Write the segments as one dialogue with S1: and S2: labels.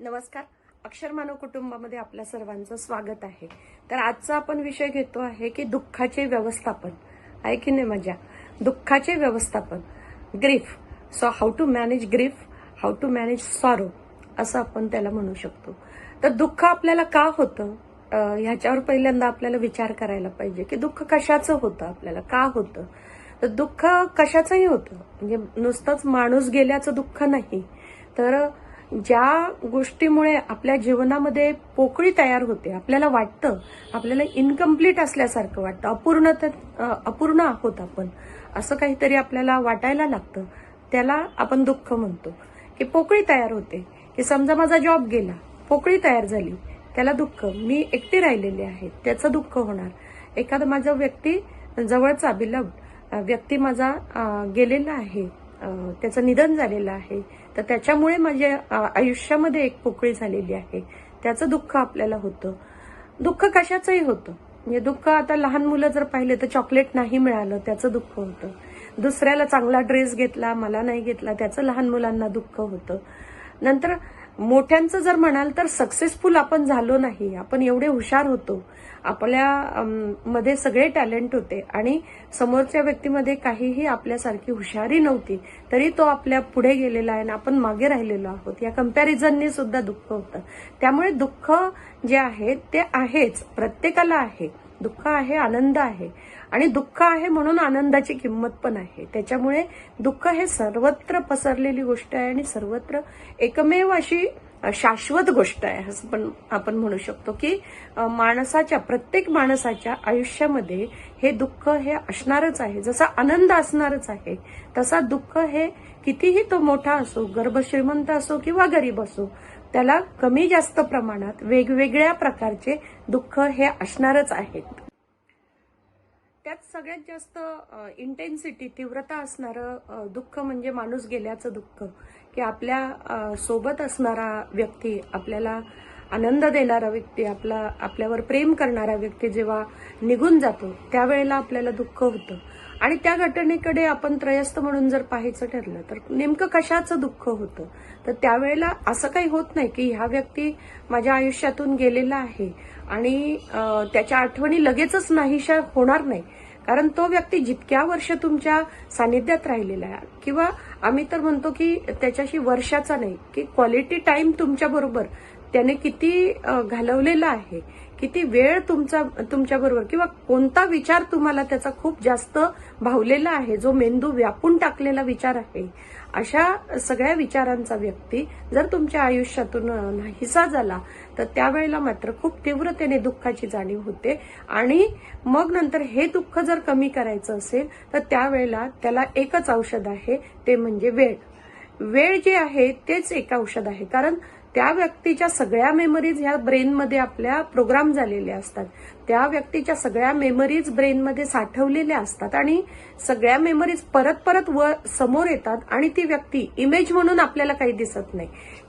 S1: नमस्कार. अक्षर मानव कुटुंबामध्ये आपल्या सर्वांचं स्वागत आहे. तर आजचा आपण विषय घेतो आहे की दुःखाचे व्यवस्थापन. आहे की नाही मजा? दुःखाचे व्यवस्थापन. Grief. So how to manage grief how to manage sorrow असं आपण त्याला म्हणू शकतो. तर दुःख आपल्याला का होतं? ह्याच्यावर पहिल्यांदा आपल्याला विचार करायला पाहिजे की दुःख कशाचं होतं आपल्याला? का होतं? तर दुःख कशाचंही होतं. म्हणजे नुसतंच माणूस गेल्याचं दुःख नाही. तर ज्या गोष्टीमुळे आपल्या जीवनामध्ये पोकळी तयार होते आपल्याला वाटतं आपल्याला इनकम्प्लीट असल्यासारखं वाटतं अपूर्ण अपूर्ण आहोत आपण असं काहीतरी आपल्याला वाटायला लागतं त्याला आपण दुःख म्हणतो. की पोकळी तयार होते की समजा माझा जॉब गेला पोकळी तयार झाली त्याला दुःख मी एकटी राहिलेली आहे त्याचं दुःख होणार. एखादा माझा व्यक्ती जवळचा बिलव व्यक्ती माझा गेलेला आहे त्याचं निधन झालेलं आहे तर त्याच्यामुळे माझ्या आयुष्यामध्ये एक पोकळी झालेली आहे. त्याचं दुःख आपल्याला होतं. दुःख कशाचंही होतं. म्हणजे दुःख आता लहान मुलं जर पाहिले तर चॉकलेट नाही मिळालं त्याचं दुःख होतं. दुसऱ्याला चांगला ड्रेस घेतला मला नाही घेतला त्याचं लहान मुलांना दुःख होतं. नंतर मोठ्यांचं जर म्हणाल तर सक्सेसफुल आपण झालो नाही. आपण एवढे हुशार होतो. आपल्या मध्ये सगळे टॅलेंट होते आणि समोरच्या व्यक्तीमध्ये काहीही आपल्यासारखी हुशारी नव्हती तरी तो आपल्या पुढे गेलेला आहे आणि आपण मागे राहिलेलो आहोत. या कम्पॅरिझनने सुद्धा दुःख होतं. त्यामुळे दुःख जे आहे ते आहेच. प्रत्येकाला आहे. दुःख आहे आनंद आहे. आणि दुःख आहे म्हणून आनंदाची किंमत पण आहे. त्याच्यामुळे दुःख हे सर्वत्र पसरलेली गोष्ट आहे आणि सर्वत्र एकमेव अशी शाश्वत गोष्ट आहे असं पण आपण म्हणू शकतो की माणसाच्या प्रत्येक माणसाच्या आयुष्यामध्ये हे दुःख हे असणारच आहे. जसा आनंद असणारच आहे तसा दुःख हे कितीही तो मोठा असो गर्भश्रीमंत असो किंवा गरीब असो त्याला कमी जास्त प्रमाणात वेगवेगळ्या प्रकारचे दुःख हे असणारच आहेत. त्यात सगळ्यात जास्त इंटेन्सिटी तीव्रता असणारं दुःख म्हणजे माणूस गेल्याचं दुःख. की आपल्यासोबत असणारा व्यक्ती आपल्याला आनंद देणारा व्यक्ती आपला आपल्यावर प्रेम करणारा व्यक्ती जेव्हा निघून जातो त्यावेळेला आपल्याला दुःख होतं. आणि त्या घटनेकडे आपण त्रयस्थ म्हणून जर पाहायचं ठरलं तर नेमकं कशाचं दुःख होतं? तर त्यावेळेला असं काही होत नाही की ह्या व्यक्ती माझ्या आयुष्यातून गेलेला आहे आणि त्याच्या आठवणी लगेचच नाहीशा होणार नाही. कारण तो व्यक्ती जितक्या वर्ष तुमच्या सानिध्यात राहिलेला आहे किंवा आम्ही तर म्हणतो की त्याच्याशी वर्षाचा नाही की क्वालिटी टाइम तुमच्या बरोबर. त्याने किती घालवलेला आहे किती वेळ तुमचा तुमच्या बरोबर किंवा कोणता विचार तुम्हाला त्याचा खूप जास्त भावलेला आहे जो मेंदू व्यापून टाकलेला विचार आहे अशा सगळ्या विचारांचा व्यक्ती जर तुमच्या आयुष्यातून नाहीसा झाला तर त्यावेळेला मात्र खूप तीव्रतेने दुःखाची जाणीव होते आणि मग नंतर हे दुःख जर कमी करायचं असेल तर त्यावेळेला त्याला एकच औषध आहे ते म्हणजे वेळ. वेळ जे आहे तेच एक औषध आहे कारण त्या व्यक्तीच्या सगळ्या मेमरीज ह्या ब्रेनमध्ये आपल्या प्रोग्राम झालेल्या असतात. त्या व्यक्तीच्या सगळ्या मेमरीज ब्रेनमध्ये साठवलेल्या असतात आणि सगळ्या मेमरीज परत परत वर समोर येतात आणि ती व्यक्ती इमेज म्हणून आपल्याला काही दिसत नाही.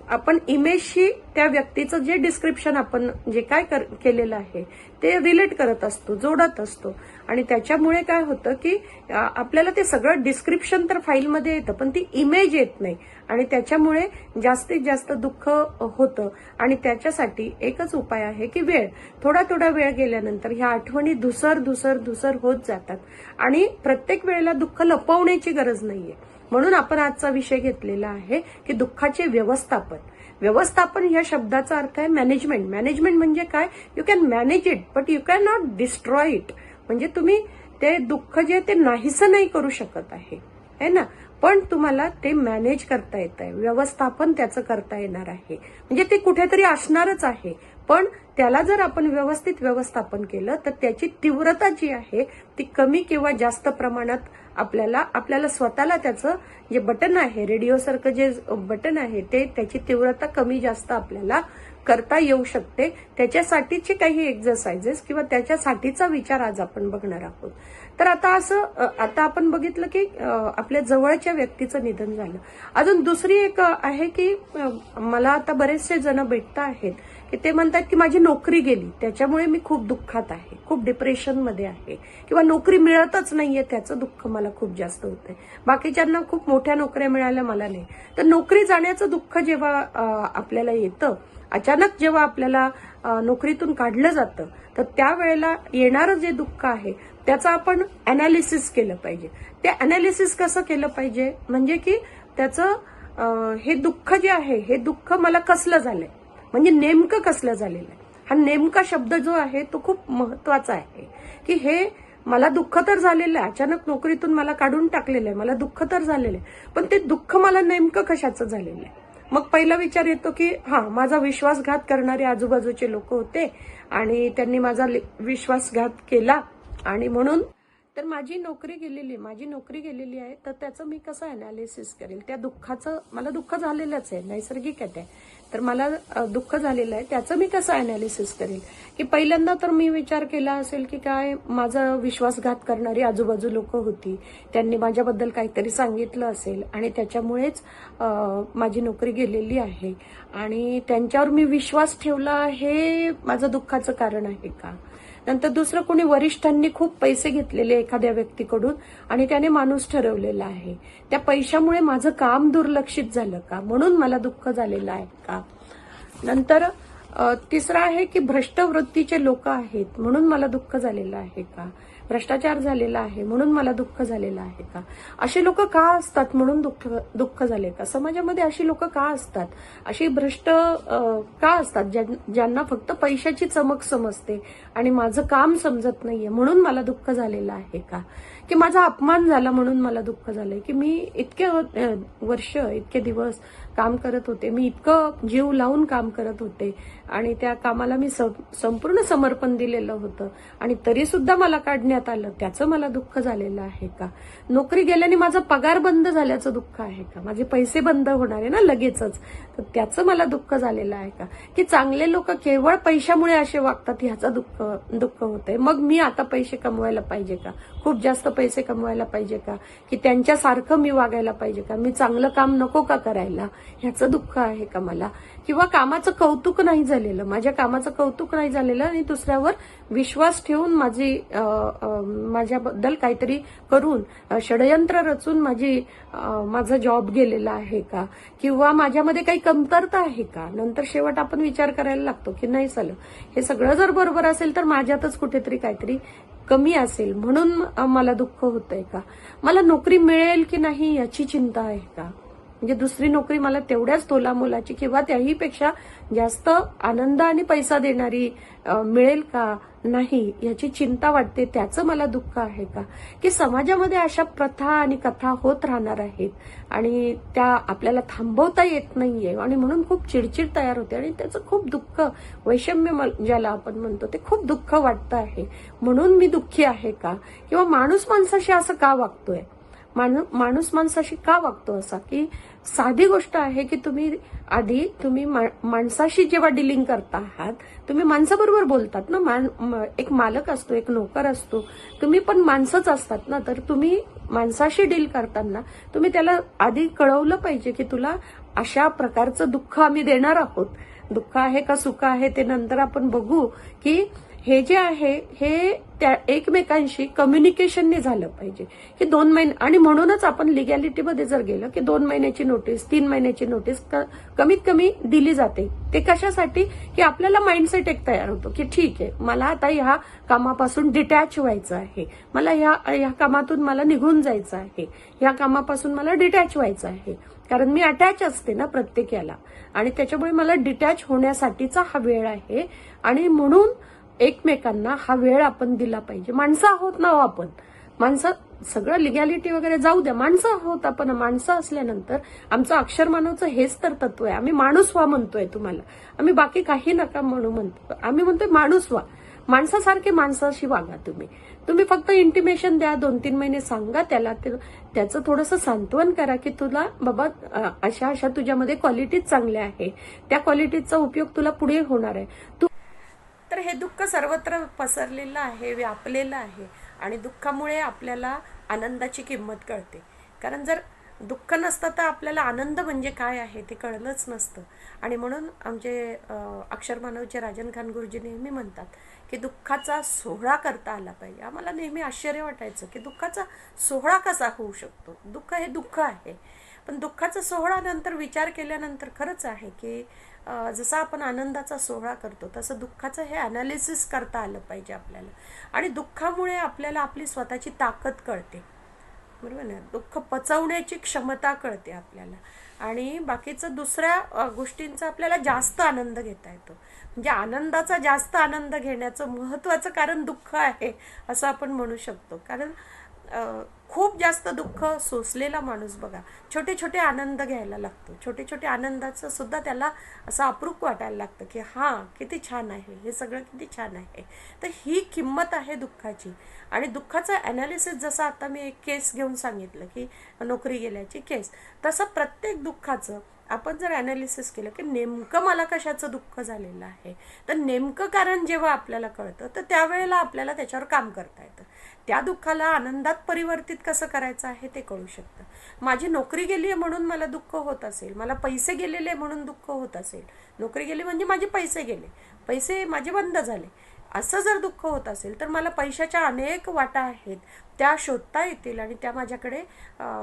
S1: आपण इमेजशी त्या व्यक्तीचं जे डिस्क्रिप्शन आपण जे काय कर- केलेलं आहे ते रिलेट करत असतो जोडत असतो. आणि त्याच्यामुळे काय होतं की आपल्याला ते सगळं डिस्क्रिप्शन तर फाईलमध्ये येतं पण ती इमेज येत नाही. आणि त्याच्यामुळे जास्तीत जास्त दुःख होतं. आणि त्याच्यासाठी एकच उपाय आहे की वेळ. थोडा थोडा वेळ गेल्यानंतर ह्या आठवणी धुसर धुसर धुसर होत जातात. आणि प्रत्येक वेळेला दुःख लपवण्याची गरज नाहीये. म्हणून आपण आजचा विषय घेतलेला आहे की दुःखाचे व्यवस्थापन. व्यवस्थापन या शब्दाचा अर्थ आहे मॅनेजमेंट मॅनेजमेंट म्हणजे काय? You can manage it but you can not destroy it म्हणजे तुम्ही ते दुःख जे ते नाहीसं नाही करू शकत आहे. है ना? पण तुम्हाला ते मॅनेज करता येत आहे व्यवस्थापन त्याचं करता येणार आहे. म्हणजे ते कुठेतरी असणारच आहे. पण त्याला जर आपण व्यवस्थित व्यवस्थापन केलं तर त्याची तीव्रता जी आहे ती कमी किंवा जास्त प्रमाणात आपल्याला आपल्याला स्वतःला त्याचं जे बटन आहे रेडिओसारखं जे बटन आहे ते त्याची तीव्रता कमी जास्त आपल्याला करता येऊ शकते. त्याच्यासाठीचे काही एक्झरसाइजेस किंवा त्याच्यासाठीचा विचार आज आपण बघणार आहोत. तर आता असं आता आपण बघितलं की आपल्या जवळच्या व्यक्तीचं निधन झालं. अजून दुसरी एक आहे की मला आता बरेचसे जण भेटत आहेत की ते म्हणतात की माझी नोकरी गेली. त्याच्यामुळे मी खूप दुःखात आहे. खूप डिप्रेशनमध्ये आहे. किंवा नोकरी मिळतच नाहीये त्याचं दुःख मला खूप जास्त होतंय. बाकीच्यांना खूप मोठ्या नोकऱ्या मिळाल्या मला नाही. तर नोकरी जाण्याचं दुःख जेव्हा आपल्याला येतं अचानक जेव्हा आपल्याला नोकरीतून काढलं जातं तर त्यावेळेला येणारं जे दुःख आहे त्याचं आपण अनालिसिस केलं पाहिजे. ते अनालिसिस कसं केलं पाहिजे? म्हणजे की त्याचं हे दुःख जे आहे हे दुःख मला कसलं झालंय? म्हणजे नेमकं कसलं झालेलं आहे? हा नेमका शब्द जो आहे तो खूप महत्त्वाचा आहे. की हे मला दुःख तर झालेलं आहे. अचानक नोकरीतून मला काढून टाकलेलं आहे. मला दुःख तर झालेलं आहे. पण ते दुःख मला नेमकं कशाचं झालेलं आहे? मग पहिला विचार येतो की हा माझा विश्वासघात करणारे आजूबाजूचे लोक होते आणि त्यांनी माझा लि- विश्वासघात केला. आणि म्हणून तर माझी नोकरी गेलेली आहे माझी नोकरी गेलेली आहे तर त्याचं मी कसं अनालिसिस करेल? त्या दुःखाचं मला दुःख झालेलंच आहे नैसर्गिक आहे ते. तर मला दुःख झालेलं आहे त्याचं मी कसं अनालिसिस करेल? की पहिल्यांदा तर मी विचार केला असेल की काय माझा विश्वासघात करणारी आजूबाजू लोक होती. त्यांनी माझ्याबद्दल काहीतरी सांगितलं असेल आणि त्याच्यामुळेच माझी नोकरी गेलेली आहे. आणि त्यांच्यावर मी विश्वास ठेवला हे माझं दुःखाचं कारण आहे का? नंतर दुसरं कोणी वरिष्ठांनी खूप पैसे घेतलेले एखाद्या व्यक्तीकडून आणि त्याने माणूस ठरवलेला आहे. त्या पैशामुळे माझं काम दुर्लक्षित झालं का? म्हणून मला दुःख झालेलं आहे का? नंतर तिसरं आहे की भ्रष्ट वृत्तीचे लोक आहेत म्हणून मला दुःख झालेलं आहे का? भ्रष्टाचार झालेला आहे म्हणून मला दुःख झालेलं आहे का? असे लोक का असतात म्हणून दुःख दुःख झाले का? समाजामध्ये अशी लोक का असतात? अशी भ्रष्ट का असतात? ज्यां- ज्यांना फक्त पैशाची चमक समजते आणि माझं काम समजत नाहीये म्हणून मला दुःख झालेलं आहे का? की माझा अपमान झाला म्हणून मला दुःख झालंय? की मी इतके वर्ष इतके दिवस काम करत होते. मी इतकं जीव लावून काम करत होते. आणि त्या कामाला मी संपूर्ण समर्पण दिलेलं होतं. आणि तरी सुद्धा मला काढण्यात आलं त्याचं मला दुःख झालेलं आहे का? नोकरी गेल्याने माझा पगार बंद झाल्याचं दुःख आहे का? माझे पैसे बंद होणार आहे ना लगेचच? तर त्याचं मला दुःख झालेलं आहे का? की चांगले लोक केवळ पैशामुळे असे वागतात ह्याचं दुःख दुःख होतंय. मग मी आता पैसे कमवायला पाहिजे का? खूप जास्त पैसे कमवायला पाहिजे का? की त्यांच्यासारखं मी वागायला पाहिजे का? मी चांगलं काम नको का करायला? ह्याचं दुःख आहे का मला? किंवा कामाचं कौतुक नाही झालेलं? माझ्या कामाचं कौतुक नाही झालेलं आणि दुसऱ्यावर विश्वास ठेवून माझी माझ्याबद्दल काहीतरी करून षडयंत्र रचून माझी माझा जॉब गेलेला आहे का? किंवा माझ्यामध्ये काही कमतरता आहे का? नंतर शेवट आपण विचार करायला लागतो की नाही झालं? हे सगळं जर बरोबर असेल तर माझ्यातच कुठेतरी काहीतरी कमी असेल. म्हणून मला दुःख होतंय का? मला नोकरी मिळेल की नाही याची चिंता आहे का? म्हणजे दुसरी नोकरी मला तेवढ्याच तोला मोलाची किंवा त्याहीपेक्षा जास्त आनंद आणि पैसा देणारी मिळेल का? नाही याची चिंता वाटते. त्याचं मला दुःख आहे का? की समाजामध्ये अशा प्रथा आणि कथा होत राहणार आहेत आणि त्या आपल्याला थांबवता येत नाहीये आणि म्हणून खूप चिडचिड तयार होते आणि त्याचं खूप दुःख वैषम्य मल- ज्याला आपण म्हणतो ते खूप दुःख वाटतं आहे. म्हणून मी दुःखी आहे का? किंवा माणूस माणसाशी असं का वागतोय? माणूस माणसाशी का वागतो असा? की साधी गोष्ट आहे की तुम्ही आधी तुम्ही मा- माणसाशी जेव्हा डिलिंग करता आहात तुम्ही माणसाबरोबर बोलतात ना? मान- म- एक मालक असतो एक नोकर असतो. तुम्ही पण माणसंच असतात ना? तर तुम्ही माणसाशी डील करताना तुम्ही त्याला आधी कळवलं पाहिजे की तुला अशा प्रकारचं दुःख आम्ही देणार आहोत. दुःख आहे का सुख आहे ते नंतर आपण बघू की हे जे आहे हे त्या एकमेकांशी कम्युनिकेशनने झालं पाहिजे. की दोन महिने आणि म्हणूनच आपण लिगॅलिटीमध्ये जर गेलं की दोन महिन्याची नोटीस तीन महिन्याची नोटीस क- कमीत कमी दिली जाते. ते कशासाठी? की आपल्याला माइंडसेट एक तयार होतो की ठीक आहे मला आता ह्या कामापासून डिटॅच व्हायचं आहे. मला ह्या ह्या कामातून मला निघून जायचं आहे. ह्या कामापासून मला डिटॅच व्हायचं आहे. कारण मी अटॅच असते ना प्रत्येक याला. आणि त्याच्यामुळे मला डिटॅच होण्यासाठीचा हा वेळ आहे. आणि म्हणून एकमेकांना हा वेळ आपण दिला पाहिजे. माणसं आहोत ना हो आपण. माणसं सगळं लिगॅलिटी वगैरे जाऊ द्या. माणसं आहोत आपण. माणसं असल्यानंतर आमचं अक्षर मानवचं हेच तर तत्व आहे. आम्ही माणूस व्हा म्हणतोय तुम्हाला. आम्ही बाकी काही नका म्हणू म्हणतो आम्ही म्हणतोय माणूस व्हा. माणसासारखे माणसाशी वागा तुम्ही. तुम्ही फक्त इंटिमेशन द्या. दोन तीन महिने सांगा त्याला. ते- त्याचं थोडंसं सांत्वन करा की तुला बाबा अशा अशा तुझ्यामध्ये क्वालिटीज चांगल्या आहे. त्या क्वालिटीजचा उपयोग तुला पुढे होणार आहे. तू तर हे दुःख सर्वत्र पसरलेलं आहे व्यापलेलं आहे आणि दुःखामुळे आपल्याला आनंदाची किंमत कळते. कारण जर दुःख नसतं तर आपल्याला आनंद म्हणजे काय आहे ते कळलंच नसतं. आणि म्हणून आमचे अक्षर मानवचे राजन खान गुरुजी नेहमी म्हणतात की दुःखाचा सोहळा करता आला पाहिजे. आम्हाला नेहमी आश्चर्य वाटायचं की दुःखाचा सोहळा कसा होऊ शकतो? दुःख हे दुःख आहे. पण दुःखाचा सोहळा नंतर विचार केल्यानंतर खरंच आहे की जसा आपण आनंदाचा सोहळा करतो तसं दुःखाचं हे ॲनालिसिस करता आलं पाहिजे आपल्याला. आणि दुःखामुळे आपल्याला आपली स्वतःची ताकद कळते. बरोबर ना? दुःख पचवण्याची क्षमता कळते आपल्याला. आणि बाकीचं दुसऱ्या गोष्टींचा आपल्याला जास्त आनंद घेता येतो. म्हणजे आनंदाचा जास्त आनंद घेण्याचं महत्त्वाचं कारण दुःख आहे असं आपण म्हणू शकतो. कारण खूप जास्त दुःख सोसलेला माणूस बघा. छोटे छोटे आनंद घ्यायला लागतो. छोटे छोटे आनंदाचं सुद्धा त्याला असं अप्रूप वाटायला लागतं की हां किती छान आहे. हे सगळं किती छान आहे. तर ही किंमत आहे दुःखाची. आणि दुःखाचं ॲनालिसिस जसं आता मी एक केस घेऊन सांगितलं की नोकरी गेल्याची केस तसं प्रत्येक दुःखाचं आपण जर ॲनालिसिस केलं की नेमकं मला कशाचं दुःख झालेलं आहे तर नेमकं कारण जेव्हा आपल्याला कळतं तर त्यावेळेला आपल्याला त्याच्यावर काम करता येतं. त्या दुःखाला आनंदात परिवर्तित कसं करायचं आहे ते कळू शकतं. माझी नोकरी गेली आहे म्हणून मला दुःख होत असेल मला पैसे गेलेले म्हणून दुःख होत असेल. नोकरी गेली म्हणजे माझे पैसे गेले. पैसे माझे बंद झाले. असं जर दुःख होत असेल तर मला पैशाच्या अनेक वाटा आहेत. त्या शोधता येतील आणि त्या माझ्याकडे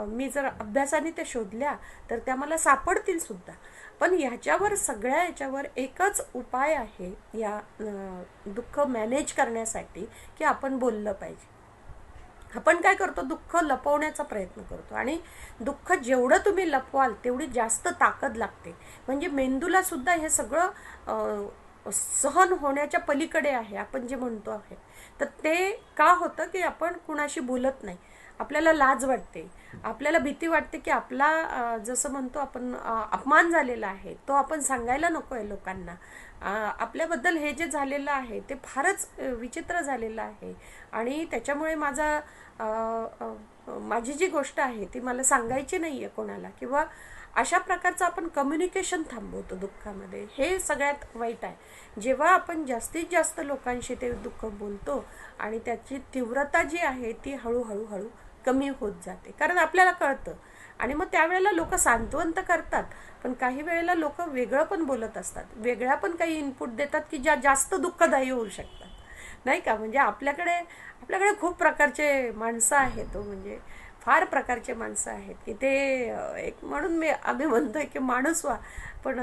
S1: मी जर अभ्यासाने त्या शोधल्या तर त्या मला सापडतील सुद्धा. पण ह्याच्यावर सगळ्या याच्यावर एकच उपाय आहे या दुःख मॅनेज करण्यासाठी की आपण बोललं पाहिजे. आपण काय करतो? दुःख लपवण्याचा प्रयत्न करतो. आणि दुःख जेवढं तुम्ही लपवाल तेवढी जास्त ताकद लागते. म्हणजे मेंदूला सुद्धा हे सगळं सहन होण्याच्या पलीकडे आहे आपण जे म्हणतो आहे. तर ते का होतं की आपण कुणाशी बोलत नाही? आपल्याला लाज वाटते. आपल्याला भीती वाटते की आपला जसं म्हणतो आपण अपमान झालेला आहे तो आपण सांगायला नको आहे लोकांना. आपल्याबद्दल हे जे झालेलं आहे ते फारच विचित्र झालेलं आहे. आणि त्याच्यामुळे माझा माझी जी गोष्ट आहे ती मला सांगायची नाही आहे कोणाला किंवा अशा प्रकारचं आपण कम्युनिकेशन थांबवतो दुःखामध्ये. हे सगळ्यात वाईट आहे. जेव्हा आपण जास्तीत जास्त लोकांशी ते दुःख बोलतो आणि त्याची तीव्रता जी आहे ती हळूहळू हळू कमी होत जाते. कारण आपल्याला कळतं. आणि मग त्यावेळेला लोक सांत्वंत करतात. पण काही वेळेला लोक वेगळं पण बोलत असतात. वेगळ्या पण काही इनपुट देतात की ज्या जास्त दुःखदायी होऊ शकतात. नाही का? म्हणजे आपल्याकडे आपल्याकडे खूप प्रकारचे माणसं आहेत तो म्हणजे फार प्रकारचे माणसं आहेत. की ते एक म्हणून मी आम्ही म्हणतोय की माणूस व्हा. पण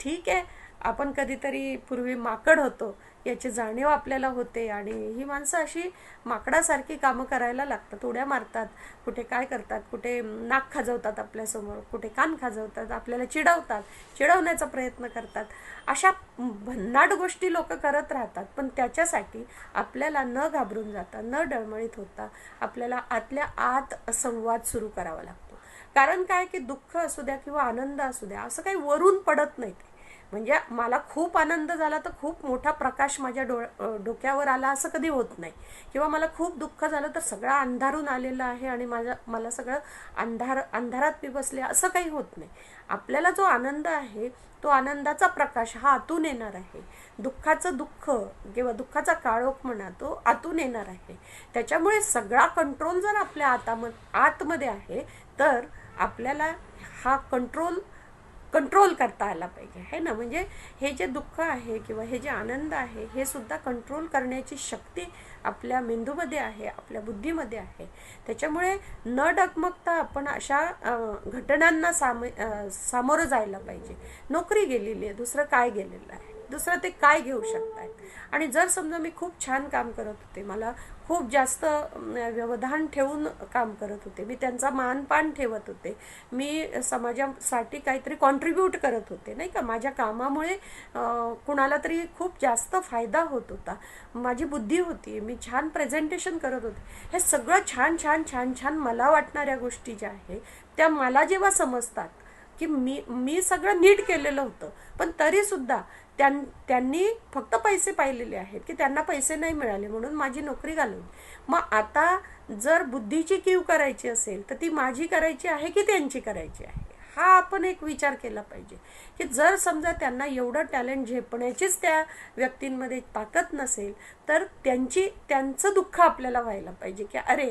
S1: ठीक आहे. आपण कधीतरी पूर्वी माकड होतो. याची जाणीव आपल्याला होते आणि ही माणसं अशी माकडासारखी कामं करायला लागतात उड्या मारतात कुठे काय करतात कुठे नाक खाजवतात आपल्यासमोर कुठे कान खाजवतात आपल्याला चिडवतात चिडवण्याचा प्रयत्न करतात. अशा भन्नाट गोष्टी लोक करत राहतात पण त्याच्यासाठी आपल्याला न घाबरून जाता न डळमळीत होता आपल्याला आतल्या आत संवाद सुरू करावा लागतो. कारण काय की दुःख असू द्या किंवा आनंद असू द्या असं काही वरून पडत नाही ते. म्हणजे मला खूप आनंद झाला तर खूप मोठा प्रकाश माझ्या डो डोक्यावर आला असं कधी होत नाही. किंवा मला खूप दुःख झालं तर सगळं अंधारून आलेलं आहे आणि माझ्या मला सगळं अंधार अंधारात मी बसले असं काही होत नाही. आपल्याला जो आनंद आहे तो आनंदाचा प्रकाश हा आतून येणार आहे. दुःखाचं दुःख किंवा दुःखाचा काळोख म्हणा तो आतून येणार आहे. त्याच्यामुळे सगळा कंट्रोल जर आपल्या आताम आतमध्ये आहे तर आपल्याला हा कंट्रोल कंट्रोल करता आला पाहिजे. है ना? म्हणजे हे जे दुःख आहे किंवा हे जे आनंद आहे हे सुद्धा कंट्रोल करण्याची शक्ती आपल्या मेंदूमध्ये आहे आपल्या बुद्धीमध्ये आहे. त्याच्यामुळे न डगमगता आपण अशा घटनांना साम सामोरं जायला पाहिजे. नोकरी गेलेली आहे दुसरं काय गेलेलं आहे? दुसरं ते काय घेऊ शकतायत? आणि जर समजा मी खूप छान काम करत होते मला खूप जास्त व्यवधान ठेवून काम करत होते मी त्यांचा मानपान ठेवत होते मी समाजासाठी काहीतरी कॉन्ट्रीब्यूट करत होते नाही का? माझ्या कामामुळे कुणाला तरी खूप जास्त फायदा होत होता. माझी बुद्धी होती मी छान प्रेझेंटेशन करत होते. हे सगळं छान छान छान छान मला वाटणाऱ्या गोष्टी ज्या आहे त्या मला जेव्हा समजतात की मी मी सगळं नीट केलेलं होतं पण तरीसुद्धा त्यां त्यांनी फक्त पैसे पाहिलेले आहेत की त्यांना पैसे नाही मिळाले म्हणून माझी नोकरी घालून. मग आता जर बुद्धीची कीव करायची असेल तर ती माझी करायची आहे की त्यांची करायची आहे? हा आपण एक विचार केला पाहिजे की जर समजा त्यांना एवढं टॅलेंट झेपण्याचीच त्या व्यक्तींमध्ये ताकद नसेल तर त्यांची त्यांचं दुःख आपल्याला व्हायला पाहिजे की अरे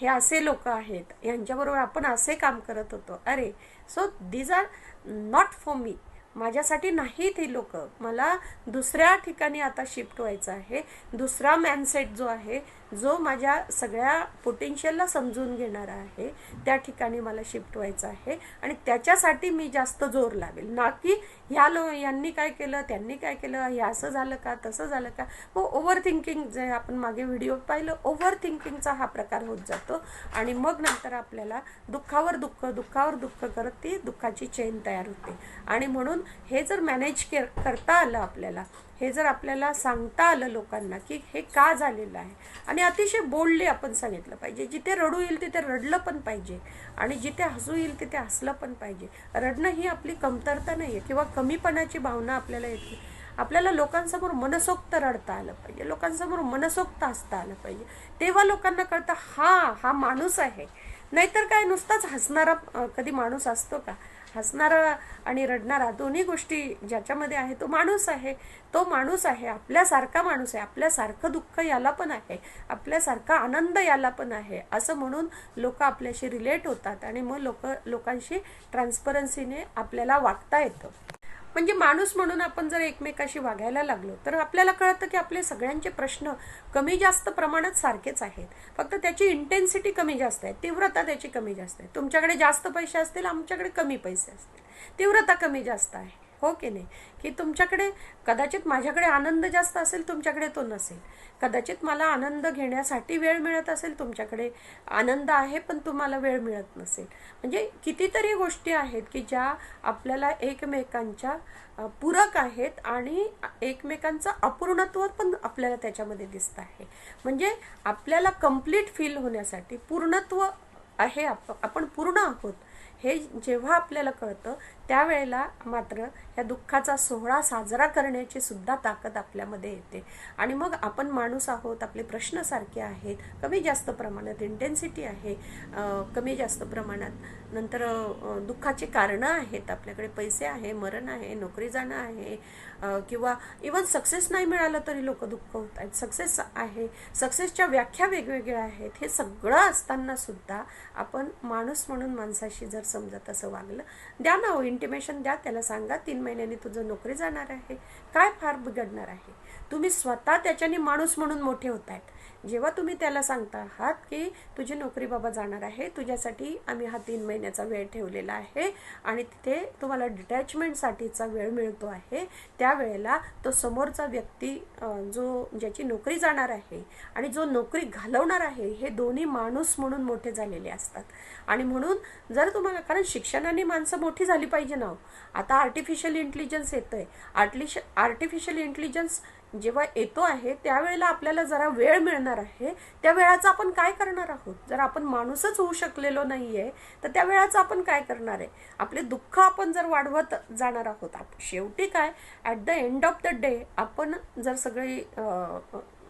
S1: हे असे लोक आहेत यांच्याबरोबर आपण असे काम करत होतो. अरे so these are not for me माझ्यासाठी नाहीत ती लोक. मला दुसऱ्या ठिकाणी आता शिफ्ट व्हायचं आहे. दुसरा मॅनसेट जो आहे जो माझ्या सगळ्या पोटेन्शियलला समजून घेणारा आहे त्या ठिकाणी मला शिफ्ट व्हायचं आहे आणि त्याच्यासाठी मी जास्त जोर लावेल. ना की ह्या लो यांनी काय केलं त्यांनी काय केलं हे असं झालं का तसं झालं का? हो ओव्हर थिंकिंग जे आपण मागे व्हिडिओ पाहिलं ओव्हर थिंकिंगचा हा प्रकार होत जातो आणि मग नंतर आपल्याला दुःखावर दुःख दुःखावर दुःख करत ती दुःखाची चेन तयार होते. आणि म्हणून हे जर मॅनेज करता आलं आपल्याला हे जर आपल्याला सांगता आलं लोकांना की हे का झालेलं आहे आणि आणि अतिशय बोलली आपण सांगितलं पाहिजे. जिथे रडू येईल तिथे रडलं पण पाहिजे. आणि जिथे हसू येईल तिथे हसलं पण पाहिजे. रडणं ही आपली कमतरता नाही आहे किंवा कमीपणाची भावना आपल्याला येते. आपल्याला लोकांसमोर मनसोक्त रडता आलं पाहिजे. लोकांसमोर मनसोक्त हसता आलं पाहिजे. तेव्हा लोकांना कळतं हा हा माणूस आहे. नाहीतर काय नुसताच हसणारा कधी माणूस असतो का? हसणारा आणि रडणारा दोन्ही गोष्टी ज्याच्यामध्ये आहे तो माणूस आहे तो माणूस आहे आपल्यासारखा माणूस आहे आपल्यासारखं दुःख याला पण आहे आपल्यासारखा आनंद याला पण आहे असं म्हणून लोक आपल्याशी रिलेट होतात आणि मग लोक लोकांशी ट्रान्सपरन्सीने आपल्याला वागता येतं. म्हणजे माणूस म्हणून आपण जर एकमेकाशी वागायला लागलो तर आपल्याला कळतं की आपले सगळ्यांचे प्रश्न कमी जास्त प्रमाणात सारखेच आहेत. फक्त त्याची इंटेन्सिटी कमी जास्त आहे तीव्रता त्याची कमी जास्त आहे. तुमच्याकडे जास्त पैसे असतील आमच्याकडे कमी पैसे असतील. तीव्रता कमी जास्त आहे. हो की नाही? की तुमच्याकडे कदाचित माझ्याकडे आनंद जास्त असेल तुमच्याकडे तो नसेल. कदाचित मला आनंद घेण्यासाठी वेळ मिळत असेल तुमच्याकडे आनंद आहे पण तुम्हाला वेळ मिळत नसेल. म्हणजे कितीतरी गोष्टी आहेत की ज्या आपल्याला एकमेकांच्या पूरक आहेत आणि एकमेकांचं अपूर्णत्व पण आपल्याला त्याच्यामध्ये दिसत आहे. म्हणजे आपल्याला कंप्लीट फील होण्यासाठी पूर्णत्व आहे आपण पूर्ण आहोत. हे जेव्हा आपल्याला कळतं त्यावेळेला मात्र ह्या दुःखाचा सोहळा साजरा करण्याची सुद्धा ताकद आपल्यामध्ये येते. आणि मग आपण माणूस आहोत आपले प्रश्न सारखे आहेत कमी जास्त प्रमाणात इंटेन्सिटी आहे कमी जास्त प्रमाणात नंतर दुःखाची कारणं आहेत आपल्याकडे पैसे आहे मरण आहे नोकरी जाणं आहे किंवा इवन सक्सेस नाही मिळालं तरी लोक दुःख होत आहेत. सक्सेस आहे. सक्सेसच्या व्याख्या वेगवेगळ्या आहेत. हे सगळं असताना सुद्धा आपण माणूस म्हणून माणसाशी जर समजत असं वागलं द्या ना हो इंटिमेशन द्या त्याला सांगा तीन महिन्याने तुझं नोकरी जाणार आहे. काय फार बिघडणार आहे? तुम्ही स्वतः त्याच्याने माणूस म्हणून मोठे होत आहेत. जेव्हा तुम्ही त्याला सांगता आहात की तुझी नोकरी बाबा जाणार आहे तुझ्यासाठी आम्ही हा तीन महिन्याचा वेळ ठेवलेला आहे आणि तिथे तुम्हाला डिटॅचमेंटसाठीचा वेळ मिळतो आहे त्यावेळेला तो समोरचा व्यक्ती जो ज्याची नोकरी जाणार आहे आणि जो नोकरी घालवणार आहे हे दोन्ही माणूस म्हणून मोठे झालेले असतात. आणि म्हणून जर तुम्हाला कारण शिक्षणाने माणसं मोठी झाली पाहिजे ना हो. आता आर्टिफिशियल इंटेलिजन्स येतंय. आर्टिश आर्टिफिशियल इंटेलिजन्स जेव्हा येतो आहे त्यावेळेला आपल्याला जरा वेळ मिळणार आहे. त्या वेळाचं आपण काय करणार आहोत? जर आपण माणूसच होऊ शकलेलो नाहीये तर त्या वेळाचं आपण काय करणार आहे? आपले दुःख आपण जर वाढवत जाणार आहोत शेवटी काय? At the end of the day आपण जर सगळी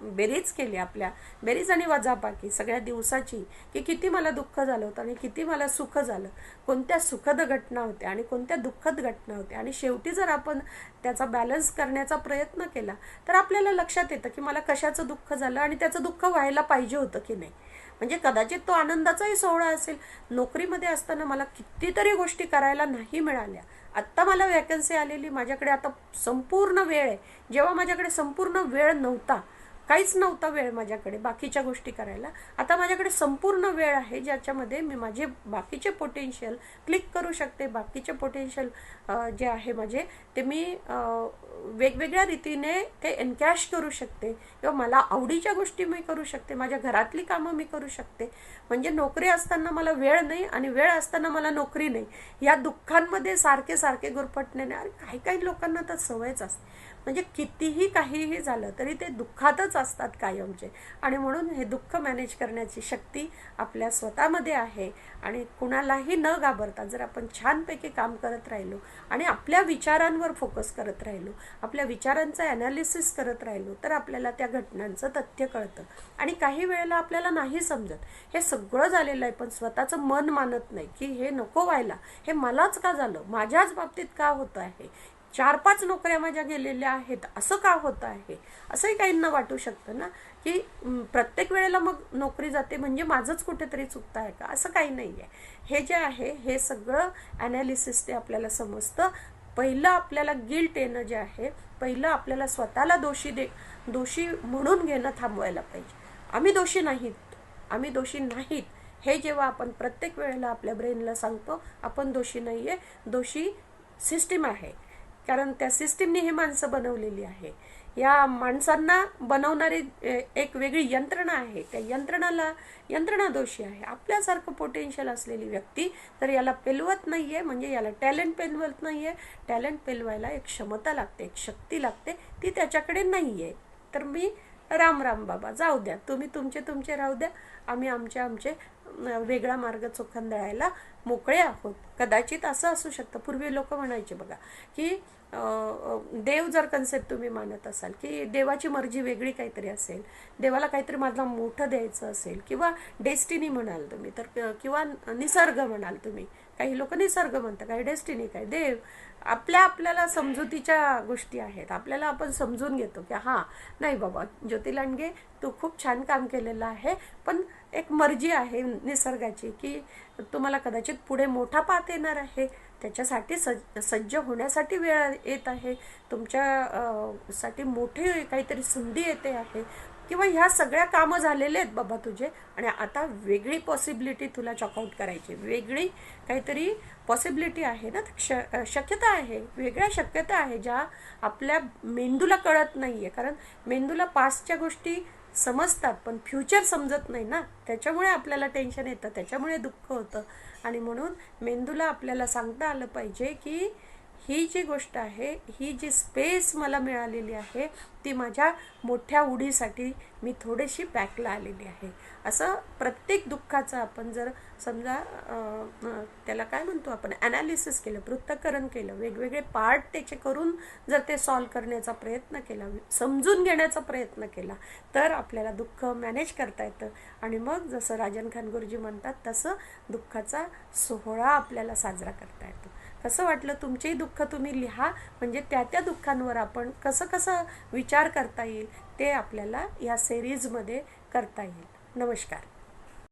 S1: बेरीज केली आपल्या. बेरीज आणि वजाबाकी सगळ्या दिवसाची की किती मला दुःख झालं होतं आणि किती मला सुख झालं. कोणत्या सुखद घटना होत्या आणि कोणत्या दुःखद घटना होत्या? आणि शेवटी जर आपण त्याचा बॅलन्स करण्याचा प्रयत्न केला तर आपल्याला लक्षात येतं की मला कशाचं दुःख झालं आणि त्याचं दुःख व्हायला पाहिजे होतं की नाही. म्हणजे कदाचित तो आनंदाचाही सोहळा असेल. नोकरीमध्ये असताना मला कितीतरी गोष्टी करायला नाही मिळाल्या. आत्ता मला वॅकन्सी आलेली माझ्याकडे आता संपूर्ण वेळ आहे. जेव्हा माझ्याकडे संपूर्ण वेळ नव्हता काहीच नव्हता वेळ माझ्याकडे बाकीच्या गोष्टी करायला. आता माझ्याकडे संपूर्ण वेळ आहे ज्याच्यामध्ये मी माझे बाकीचे पोटेन्शियल क्लिक करू शकते. बाकीचे पोटेन्शियल जे आहे माझे ते मी वेगवेगळ्या रीतीने ते एनकॅश करू शकते. किंवा मला आवडीच्या गोष्टी मी करू शकते. माझ्या घरातली कामं मी करू शकते. म्हणजे नोकरी असताना मला वेळ नाही आणि वेळ असताना मला नोकरी नाही. या दुःखांमध्ये सारखे सारखे गुरफटणे काही काही लोकांना तर सवयच असते. म्हणजे कितीही काहीही झालं तरी ते दुःखातच असतात कायमचे. आणि म्हणून हे दुःख मॅनेज करण्याची शक्ती आपल्या स्वतःमध्ये आहे आणि कुणालाही न घाबरता जर आपण छानपैकी काम करत राहिलो आणि आपल्या विचारांवर फोकस करत राहिलो आपल्या विचारांचं ॲनालिसिस करत राहिलो तर आपल्याला त्या घटनांचं तथ्य कळतं. आणि काही वेळेला आपल्याला नाही समजत. हे सगळं झालेलं आहे पण स्वतःचं मन मानत नाही की हे नको व्हायला. हे मलाच का झालं? माझ्याच बाबतीत का होतं आहे? चार पाच नोकऱ्या माझ्या गेलेल्या आहेत. असं का होत आहे? असंही काहींना वाटू शकतं ना? की प्रत्येक वेळेला मग नोकरी जाते म्हणजे माझंच कुठेतरी चुकतं आहे का? असं काही नाही आहे हे जे आहे हे सगळं ॲनालिसिस ते आपल्याला समजतं. पहिलं आपल्याला गिल्ट येणं जे आहे पहिलं आपल्याला स्वतःला दोषी दे दोषी म्हणून घेणं थांबवायला पाहिजे. आम्ही दोषी नाहीत. आम्ही दोषी नाहीत. हे जेव्हा आपण प्रत्येक वेळेला आपल्या ब्रेनला सांगतो आपण दोषी नाही आहे दोषी सिस्टीम आहे. कारण त्या सिस्टीमने ही माणसं बनवलेली आहे. या माणसांना बनवणारी एक वेगळी यंत्रणा आहे. त्या यंत्रणाला यंत्रणा दोषी आहे. आपल्यासारखं पोटेन्शियल असलेली व्यक्ती तर याला पेलवत नाही आहे म्हणजे याला टॅलेंट पेलवत नाही आहे टॅलेंट पेलवायला एक क्षमता लागते एक शक्ती लागते. ती त्याच्याकडे नाही आहे तर मी राम राम बाबा जाऊ द्या. तुम्ही तुमचे तुमचे राहू द्या. आम्ही आमचे आमचे वेगळा मार्ग चोखंदळायला मोकळे आहोत. कदाचित असं असू शकतं. पूर्वी लोक म्हणायचे बघा की देव जर कन्सेप्ट तुम्ही मानत असाल की देवाची मर्जी वेगळी काहीतरी असेल देवाला काहीतरी माझं मोठं द्यायचं असेल किंवा डेस्टिनी म्हणाल तुम्ही तर किंवा निसर्ग म्हणाल तुम्ही काही लोक निसर्ग म्हणतात काही डेस्टिनी काय देव आपल्या आपल्याला समजुतीच्या गोष्टी आहेत. आपल्याला आपण समजून घेतो की हां नाही बाबा ज्योती लांडगे तू खूप छान काम केलेलं आहे पण एक मर्जी आहे निसर्गाची की तुम्हाला कदाचित पुढे मोठा पात येणार आहे. त्याच्यासाठी सज्ज सज्ज होण्यासाठी वेळ येत आहे. तुमच्या साठी मोठी काहीतरी संधी येते आहे. किंवा ह्या सगळ्या कामं झालेले आहेत बाबा तुझे आणि आता वेगळी पॉसिबिलिटी तुला चॉकआउट करायची वेगळी काहीतरी पॉसिबिलिटी आहे ना? श शक्यता आहे. वेगळ्या शक्यता आहे ज्या आपल्या मेंदूला कळत नाही आहे कारण मेंदूला पास्टच्या गोष्टी समजतात पण फ्युचर समजत नाही ना. त्याच्यामुळे आपल्याला टेन्शन येतं त्याच्यामुळे दुःख होतं. आणि म्हणून मेंदूला आपल्याला सांगता आलं पाहिजे की ही जी गोष्ट आहे ही जी स्पेस मला मिळालेली आहे ती माझ्या मोठ्या उडीसाठी मी थोडीशी बॅकला आलेली आहे. असं प्रत्येक दुःखाचं आपण जर समजा त्याला काय म्हणतो आपण ॲनालिसिस केलं पृथ्थकरण केलं वेगवेगळे पार्ट त्याचे करून जर ते सॉल्व करण्याचा प्रयत्न केला समजून घेण्याचा प्रयत्न केला तर आपल्याला दुःख मॅनेज करता येतं. आणि मग जसं राजन खान गुरुजी म्हणतात तसं दुःखाचा सोहळा आपल्याला साजरा करता येतो. कसं वाटलं तुमचेही दुःख तुम्ही लिहा म्हणजे त्या त्या दुःखांवर आपण कसं कसं विचार करता येईल ते आपल्याला या सिरीजमध्ये करता येईल. नमस्कार.